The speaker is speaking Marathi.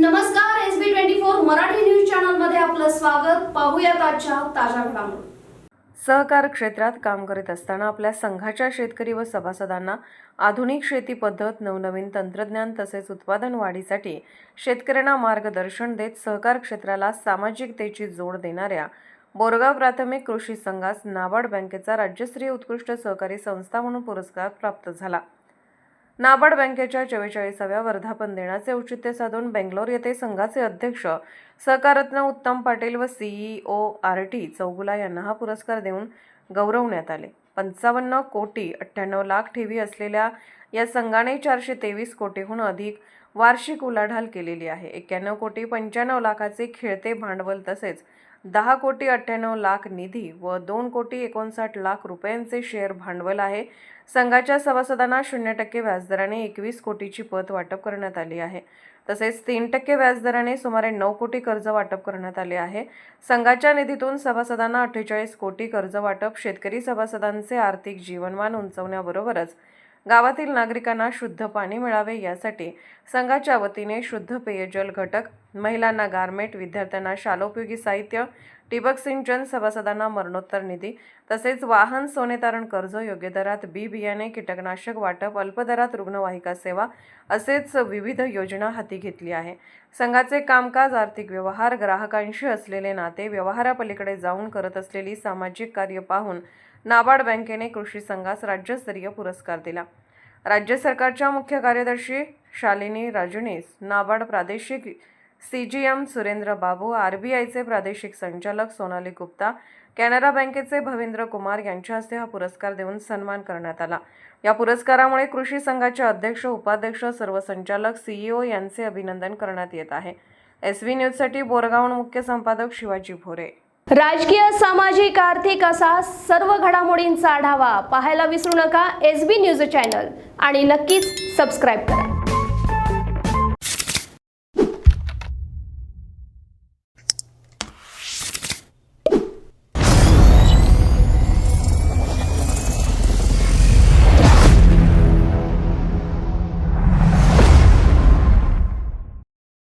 नमस्कार S B twenty four Marathi news चॅनलमध्ये आपलं स्वागत. पाहूयात आजच्या ताज्या घडामोडी. सहकार क्षेत्रात काम करत असताना आपल्या संघाच्या शेतकरी व सभासदांना आधुनिक शेती पद्धत नवनवीन तंत्रज्ञान तसेच उत्पादन वाढीसाठी शेतकऱ्यांना मार्गदर्शन देत सहकार क्षेत्राला सामाजिकतेची जोड देणाऱ्या बोरगाव प्राथमिक कृषी संघास नाबार्ड बँकेचा राज्यस्तरीय उत्कृष्ट सहकारी संस्था म्हणून पुरस्कार प्राप्त झाला. नाबार्ड बँकेच्या चव्वेचाळीसाव्या वर्धापन दिनाचे औचित्य साधून बेंगलोर येथे संघाचे अध्यक्ष सहकारत्न उत्तम पाटील व सीईओ आर टी चौगुला यांना हा पुरस्कार देऊन गौरवण्यात आले. पंचावन्न कोटी अठ्ठ्याण्णव लाख ठेवी असलेल्या या संघाने चारशे तेवीस कोटीहून अधिक वार्षिक उलाढाल केलेली आहे. एक्क्याण्णव कोटी पंच्याण्णव लाखाचे खेळते भांडवल तसेच दहा कोटी अठ्ठ्याण्णव लाख निधी व दोन कोटी एकोणसाठ लाख रुपयांचे शेअर भांडवल आहे. संघाच्या सभासदांना शून्य टक्के व्याजदराने एकवीस कोटीची पत वाटप करण्यात आली आहे. तसेच तीन टक्के व्याजदराने सुमारे नऊ कोटी कर्ज वाटप करण्यात आले आहे. संघाच्या निधीतून सभासदांना अठ्ठेचाळीस कोटी कर्ज वाटप शेतकरी सभासदांचे आर्थिक जीवनमान उंचवण्याबरोबरच गावातील नागरिकांना शुद्ध पाणी मिळावे यासाठी संघाच्या वतीने शुद्ध पेयजल घटक महिलांना गारमेट विद्यार्थ्यांना शालोपयोगी साहित्य ठिबक सिंचन सभासदांना मरणोत्तर निधी तसेच वाहन सोनेतारण कर्ज योग्य दरात बी बियाणे कीटकनाशक वाटप अल्पदरात रुग्णवाहिका सेवा असेच विविध योजना हाती घेतली आहे. संघाचे कामकाज आर्थिक व्यवहार ग्राहकांशी असलेले नाते व्यवहारापलीकडे जाऊन करत असलेली सामाजिक कार्य पाहून नाबार्ड बँकेने कृषी संघास राज्यस्तरीय पुरस्कार दिला. राज्य सरकारच्या मुख्य कार्यदर्शी शालिनी राजनीस नाबार्ड प्रादेशिक C G M Surendra Babu R B आयचे प्रादेशिक संचालक सोनाली गुप्ता कॅनरा बँकेचे भवेंद्र कुमार यांच्या हस्ते हा पुरस्कार देऊन सन्मान करण्यात आला. या पुरस्कारामुळे कृषी संघाचे अध्यक्ष उपाध्यक्ष सर्व संचालक सीईओ यांचे अभिनंदन करण्यात येत आहे. एस व्ही न्यूजसाठी बोरगावून मुख्य संपादक शिवाजी भोरे. राजकीय सामाजिक आर्थिक असा सर्व घडामोडींचा आढावा पाहायला विसरू नका एस बी न्यूज चॅनल आणि नक्कीच सबस्क्राईब करा.